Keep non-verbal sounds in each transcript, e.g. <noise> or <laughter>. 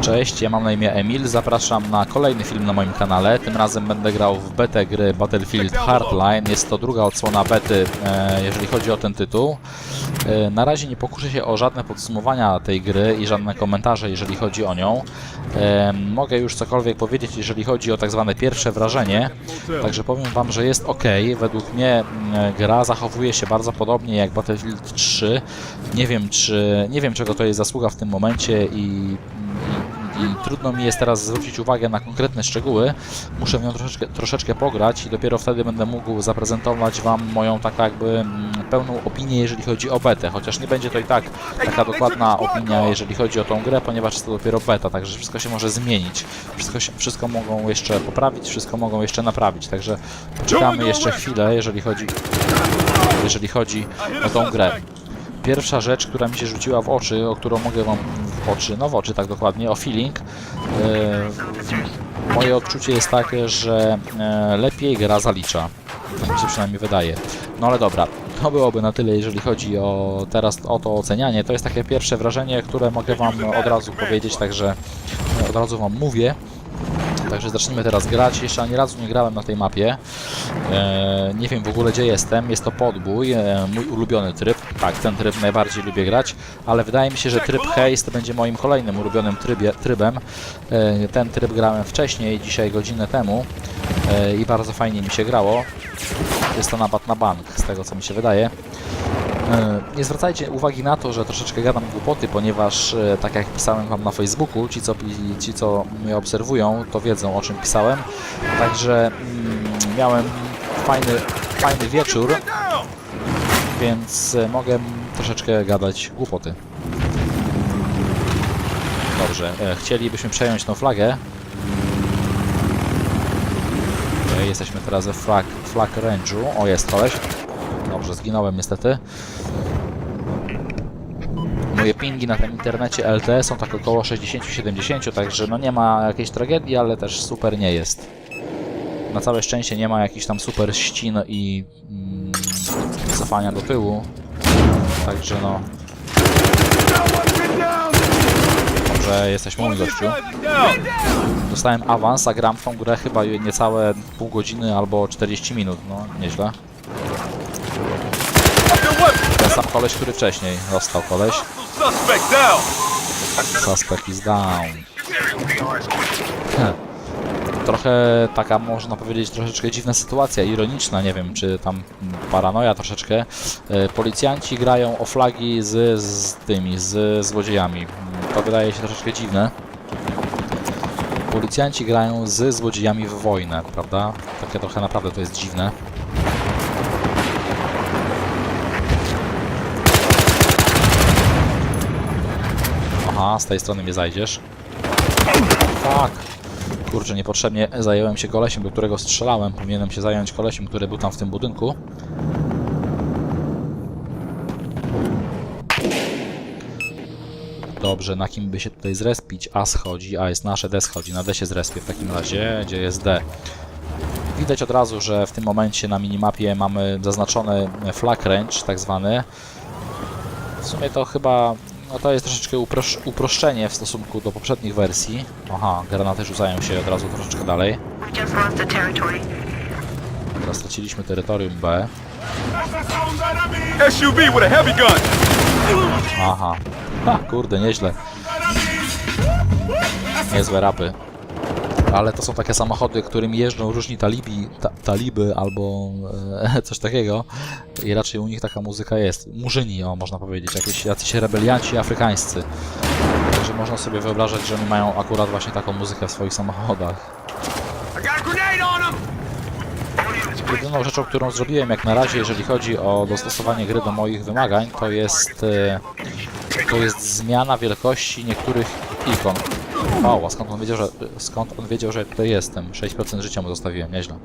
Cześć, ja mam na imię Emil, zapraszam na kolejny film na moim kanale. Tym razem będę grał w betę gry Battlefield Hardline. Jest to druga odsłona bety, e, jeżeli chodzi o ten tytuł. E, Na razie nie pokuszę się o żadne podsumowania tej gry i żadne komentarze, jeżeli chodzi o nią. E, Mogę już cokolwiek powiedzieć, jeżeli chodzi o tak zwane pierwsze wrażenie. Także powiem Wam, że jest ok. Według mnie mm, gra zachowuje się bardzo podobnie jak Battlefield 3. Nie wiem, czy nie wiem czego to jest zasługa w tym momencie i, i, trudno mi jest teraz zwrócić uwagę na konkretne szczegóły. Muszę w nią troszeczkę, troszeczkę pograć i dopiero wtedy będę mógł zaprezentować Wam moją taką jakby mm, pełną opinię, jeżeli chodzi o betę. Chociaż nie będzie to i tak taka dokładna opinia, jeżeli chodzi o tą grę, ponieważ jest to dopiero beta, także wszystko się może zmienić. Wszystko, się, wszystko mogą jeszcze poprawić, wszystko mogą jeszcze naprawić, także poczekamy jeszcze chwilę, jeżeli chodzi, jeżeli chodzi o tą grę. Pierwsza rzecz, która mi się rzuciła w oczy, o którą mogę Wam w oczy, no w oczy tak dokładnie, o feeling. Yy, moje odczucie jest takie, że e, lepiej gra zalicza. Tak mi się przynajmniej wydaje. No ale dobra, to byłoby na tyle, jeżeli chodzi o teraz o to ocenianie. To jest takie pierwsze wrażenie, które mogę Wam od razu powiedzieć, także e, od razu Wam mówię. Także zacznijmy teraz grać. Jeszcze ani razu nie grałem na tej mapie. E, nie wiem w ogóle gdzie jestem. Jest to podbój, e, mój ulubiony tryb. Tak, ten tryb najbardziej lubię grać, ale wydaje mi się, że tryb Haste będzie moim kolejnym ulubionym trybie, trybem. E, ten tryb grałem wcześniej, dzisiaj godzinę temu i bardzo fajnie mi się grało. Jest to napad na bank, z tego co mi się wydaje. E, Nie zwracajcie uwagi na to, że troszeczkę gadam głupoty, ponieważ e, tak jak pisałem Wam na Facebooku, ci co, ci, co mnie obserwują, to wiedzą o czym pisałem. Także mm, miałem fajny, fajny wieczór, więc e, mogę troszeczkę gadać głupoty. Dobrze, chcielibyśmy przejąć tą flagę. Jesteśmy teraz we flag, flag range'u. O, jest koleś. Dobrze, zginąłem niestety. Moje pingi na tym internecie LTE są tak około 60-70, także no nie ma jakiejś tragedii, ale też super nie jest. Na całe szczęście nie ma jakichś tam super ścin i mm, cofania do tyłu. Także no. Dobrze, jesteśmy mój gościu. Dostałem awans, a gram w tą grę chyba niecałe pół godziny albo 40 minut, no nieźle. Ten sam koleś, który wcześniej dostał koleś. Suspect is down. <laughs> Trochę taka, można powiedzieć, troszeczkę dziwna sytuacja, ironiczna, nie wiem, czy tam paranoja troszeczkę. E, Policjanci grają o flagi z, z tymi, z złodziejami. To wydaje się troszeczkę dziwne. Policjanci grają z złodziejami w wojnę, prawda? Takie trochę naprawdę to jest dziwne. Aha, z tej strony mnie zajdziesz. Fuck. Kurczę, niepotrzebnie zająłem się kolesiem, do którego strzelałem. Powinienem się zająć kolesiem, który był tam w tym budynku. Dobrze, na kim by się tutaj zrespić? A schodzi, a jest nasze D schodzi. Na D się zrespię w takim razie, gdzie jest D. Widać od razu, że w tym momencie na minimapie mamy zaznaczony flag range, tak zwany. W sumie to chyba no to jest troszeczkę uprosz uproszczenie w stosunku do poprzednich wersji. Aha, granaty rzucają się od razu troszeczkę dalej. Teraz straciliśmy terytorium B. SUV with a heavy gun! Aha. Ha, kurde, nieźle. Niezłe rapy. Ale to są takie samochody, którymi jeżdżą różni talibi, ta, taliby albo e, <laughs> coś takiego. I raczej u nich taka muzyka jest. Murzyni, o, można powiedzieć. Jakieś jacyś rebelianci afrykańscy. Także można sobie wyobrażać, że oni mają akurat właśnie taką muzykę w swoich samochodach. Jedyną rzeczą, którą zrobiłem jak na razie, jeżeli chodzi o dostosowanie gry do moich wymagań, to jest, e, to jest zmiana wielkości niektórych ikon. O, a skąd on wiedział, że, skąd on wiedział, że tutaj jestem? 6% życia mu zostawiłem, nieźle.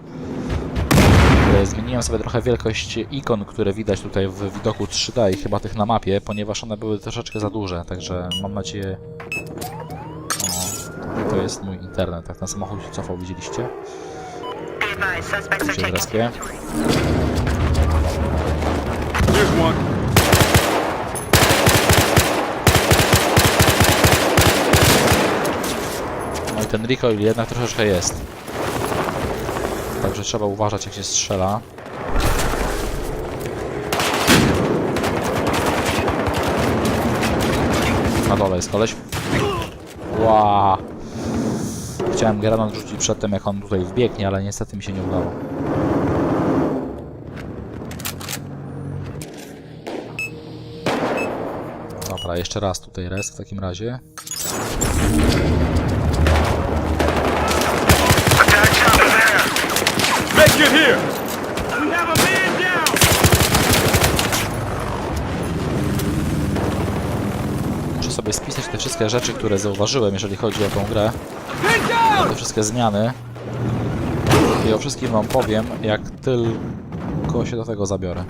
E, Zmieniłem sobie trochę wielkość ikon, które widać tutaj w widoku 3D i chyba tych na mapie, ponieważ one były troszeczkę za duże, także mam nadzieję... O, to jest mój internet, tak ten samochód się cofał, widzieliście? Are Się zrespię. territory. Here's one. I ten recoil jednak troszeczkę jest. Także trzeba uważać jak się strzela. Na dole jest koleś. Ła. Chciałem granat rzucić przedtem jak on tutaj wbiegnie, ale niestety mi się nie udało. Dobra, jeszcze raz tutaj res w takim razie. Make it here! We have a man down! Muszę sobie spisać te wszystkie rzeczy, które zauważyłem, jeżeli chodzi o tą grę. Te wszystkie zmiany. I o wszystkim wam powiem, jak tylko się do tego zabiorę.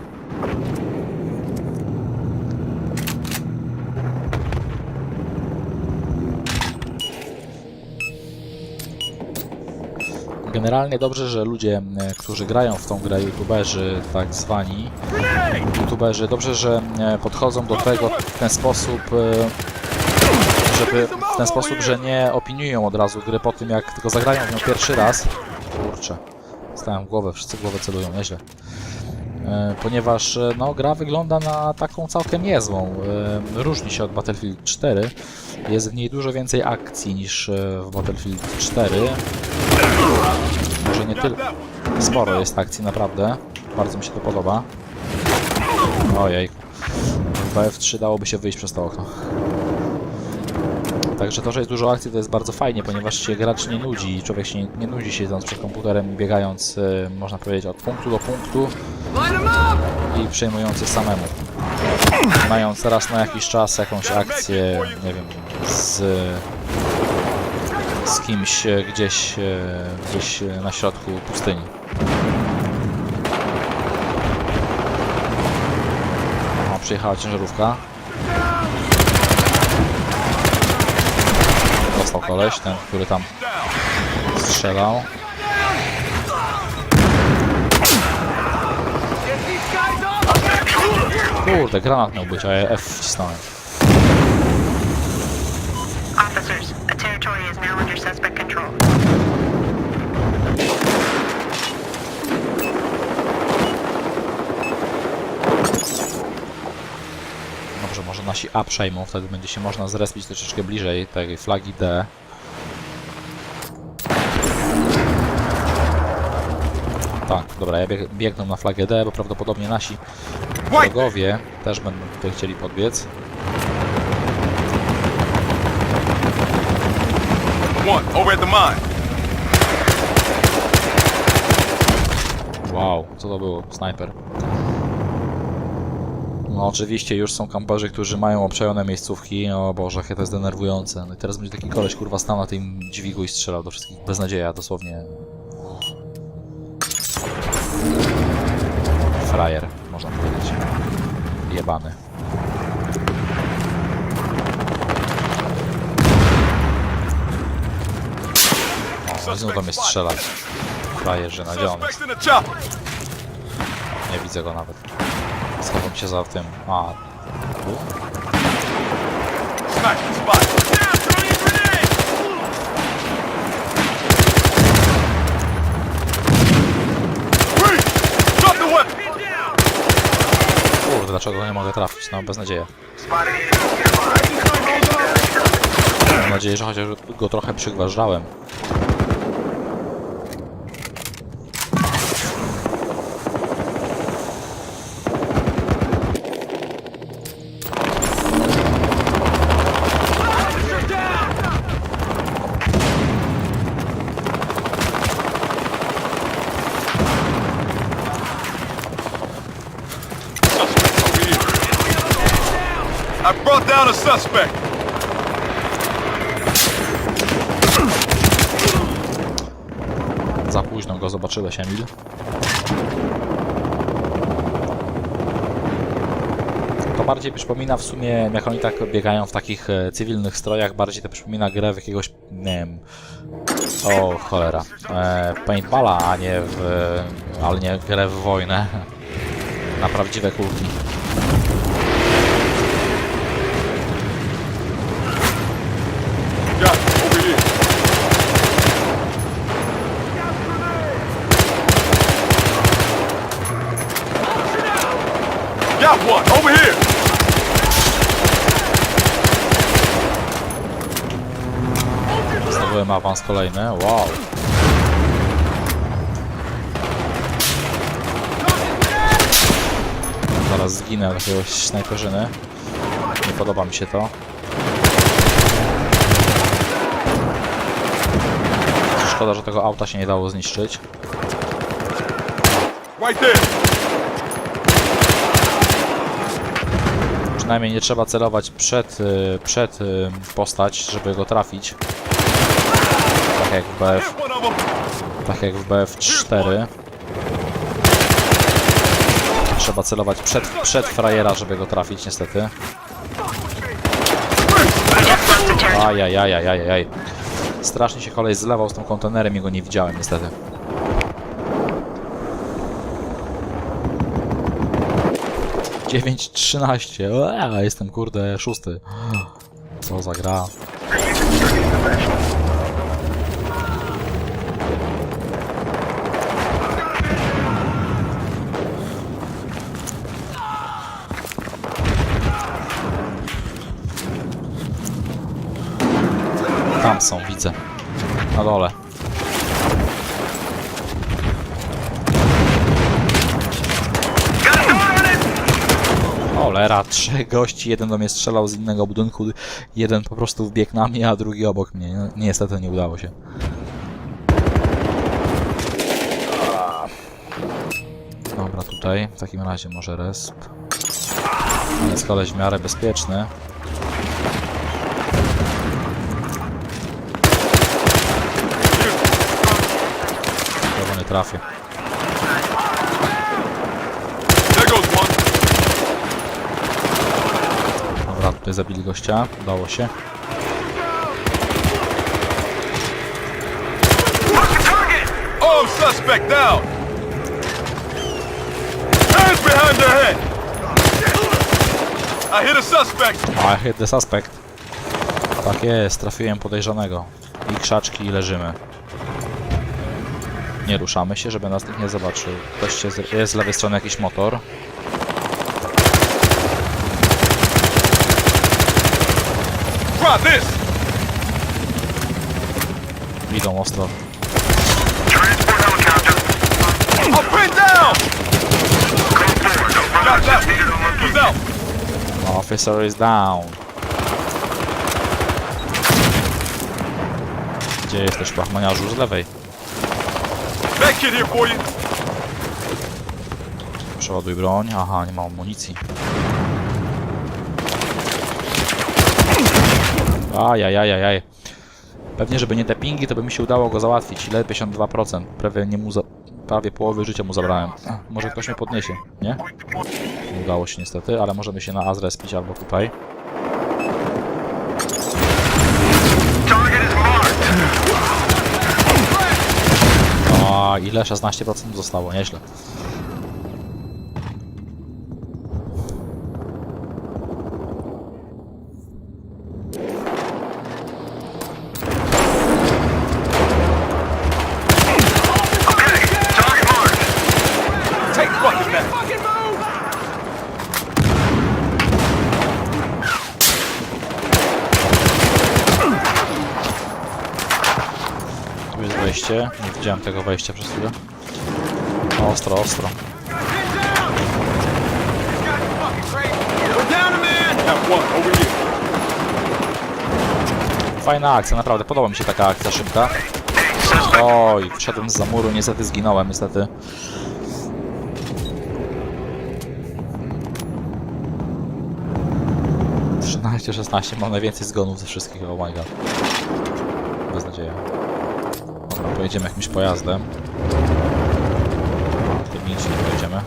Generalnie dobrze, że ludzie, którzy grają w tą grę, youtuberzy tak zwani, youtuberzy, dobrze, że podchodzą do tego w ten sposób, e, żeby w ten sposób, że nie opiniują od razu gry po tym, jak tylko zagrają w nią pierwszy raz. Kurczę, stałem głowę, wszyscy głowę celują, nieźle. E, Ponieważ e, no, gra wygląda na taką całkiem niezłą. E, Różni się od Battlefield 4. Jest w niej dużo więcej akcji niż w Battlefield 4. Może nie tyle. Sporo jest akcji, naprawdę. Bardzo mi się to podoba. Ojej. W BF3 dałoby się wyjść przez to okno. Także to, że jest dużo akcji, to jest bardzo fajnie, ponieważ się gracz nie nudzi. Człowiek się nie, nie nudzi siedząc przed komputerem biegając, e, można powiedzieć, od punktu do punktu i przejmując je samemu. Mając raz na jakiś czas jakąś akcję, nie wiem, z, z kimś e, gdzieś, e, gdzieś e, na środku pustyni. O, przyjechała ciężarówka. Dostał koleś, ten, który tam strzelał. Kurde, granat miał być, a ja F wcisnąłem. Officers, a territory is now under suspect control. Dobrze, może nasi A przejmą, wtedy będzie się można zrespić troszeczkę bliżej tej flagi D. Tak, dobra, ja bieg biegnę na flagę D, bo prawdopodobnie nasi wrogowie też będą tutaj chcieli podbiec. Wow, co to było? Snajper. No oczywiście już są kamperzy, którzy mają obczajone miejscówki. O Boże, jakie to jest denerwujące. No i teraz będzie taki koleś kurwa stał na tym dźwigu i strzelał do wszystkich. Beznadzieja, dosłownie. Frajer, można powiedzieć. Jebany. O, znów do mnie strzelać. Frajerze, nadziony. Nie widzę go nawet. Schowam się za tym. A. Tu? Kurde, dlaczego go nie mogę trafić? No, bez nadziei. Mam nadzieję, że chociaż go trochę przygważdżałem. Suspect over here. I brought down a suspect. Za późno go zobaczyłeś, Emil. To bardziej przypomina w sumie, jak oni tak biegają w takich e, cywilnych strojach, bardziej to przypomina grę w jakiegoś, nie wiem, o cholera, e, paintballa, a nie w, ale nie grę w wojnę, <laughs> na prawdziwe kulki. Awans kolejny. Wow. Zaraz zginę od jakiegoś snajperzyny. Nie podoba mi się to. Szkoda, że tego auta się nie dało zniszczyć. Przynajmniej nie trzeba celować przed, y, przed y, postać, żeby go trafić. Tak jak w BF, tak jak w BF4. Trzeba celować przed, przed frajera, żeby go trafić, niestety. Ajajajajajaj. Strasznie się kolej zlewał z tym kontenerem i go nie widziałem, niestety. Dziewięć trzynaście. Eee, Jestem kurde szósty. Co za gra. Są, widzę. Na dole. Olera, trzech gości, jeden do mnie strzelał z innego budynku, jeden po prostu wbiegł na mnie, a drugi obok mnie. No, Niestety nie udało się. Dobra, tutaj w takim razie może resp. Jest koleś w miarę bezpieczny. Trafię. Dobra, tutaj zabili gościa. Udało się. Oh, suspect down. Hands behind their head. I hit a suspect. I hit the suspect. Tak jest, trafiłem podejrzanego. I krzaczki i leżymy. Nie ruszamy się, żeby nas nikt nie zobaczył. Ktoś się z, jest z lewej strony jakiś motor. Idą ostro. Out? Officer is down. Gdzie jesteś, pachmaniarzu? Z lewej. You. Przeładuj broń. Aha, nie ma amunicji. Ajajajajaj. Pewnie, żeby nie te pingi, to by mi się udało go załatwić. Ile? 52%. Prawie, nie mu za... Prawie połowy życia mu zabrałem. Ach, Może ktoś mnie podniesie, nie? Nie udało się niestety, ale możemy się na Azre spić albo tutaj. O, ile? 16% zostało, nieźle. Widziałem tego wejścia przez chwilę. Ostro, ostro. Fajna akcja, naprawdę. Podoba mi się taka akcja szybka. Oj, wszedłem z muru, niestety zginąłem, niestety. Trzynaście, 16, mam najwięcej zgonów ze wszystkich, oh my god. Bez nadziei. Dobra, pojedziemy jakimś pojazdem. Tym niczym nie pojedziemy.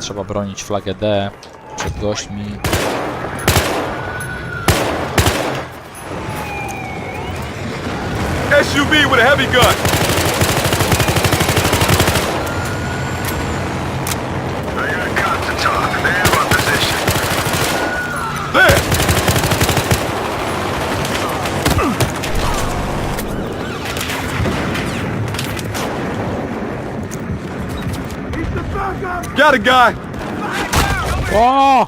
Trzeba bronić flagę D przed gośćmi. SUV with a heavy gun. I got cops to talk. They have our position. There. Got a guy! O!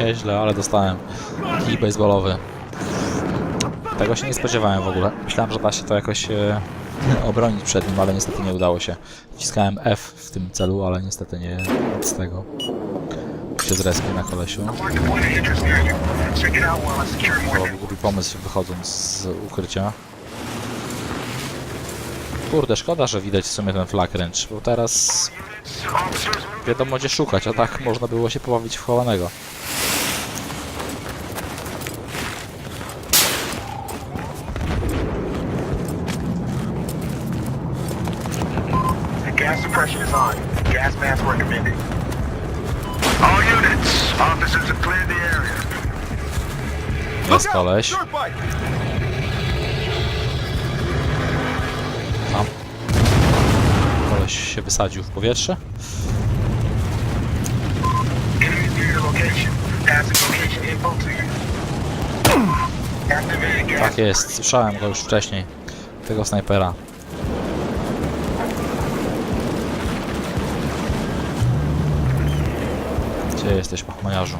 Nieźle, ale dostałem kij baseballowy. Tego się nie spodziewałem w ogóle. Myślałem, że da się to jakoś e, <laughs> obronić przed nim, ale niestety nie udało się. Wciskałem F w tym celu, ale niestety nie z tego. Się zrespię na kolesiu. To był głupi pomysł wychodząc z ukrycia. Kurde, szkoda, że widać w sumie ten flag wręcz, bo teraz wiadomo gdzie szukać, a tak można było się pobawić w chowanego. Gas suppression is on. Gas mask recommended. All units, officers have cleared the area. Jest koleś. Się wysadził w powietrze. Tak jest, słyszałem go już wcześniej. Tego snajpera. Gdzie jesteś, pachmaniarzu?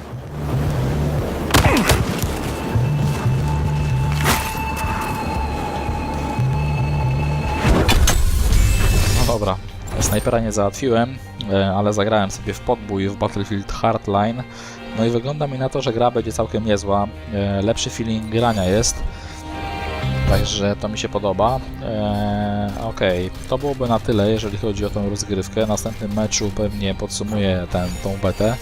Snajpera nie załatwiłem, e, ale zagrałem sobie w podbój w Battlefield Hardline. No i wygląda mi na to, że gra będzie całkiem niezła. E, Lepszy feeling grania jest. Także to mi się podoba. Eee, Okej, to byłoby na tyle, jeżeli chodzi o tą rozgrywkę. W następnym meczu pewnie podsumuję ten, tą betę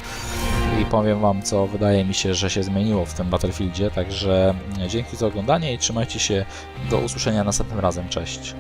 i powiem Wam, co wydaje mi się, że się zmieniło w tym Battlefieldzie. Także dzięki za oglądanie i trzymajcie się. Do usłyszenia następnym razem. Cześć.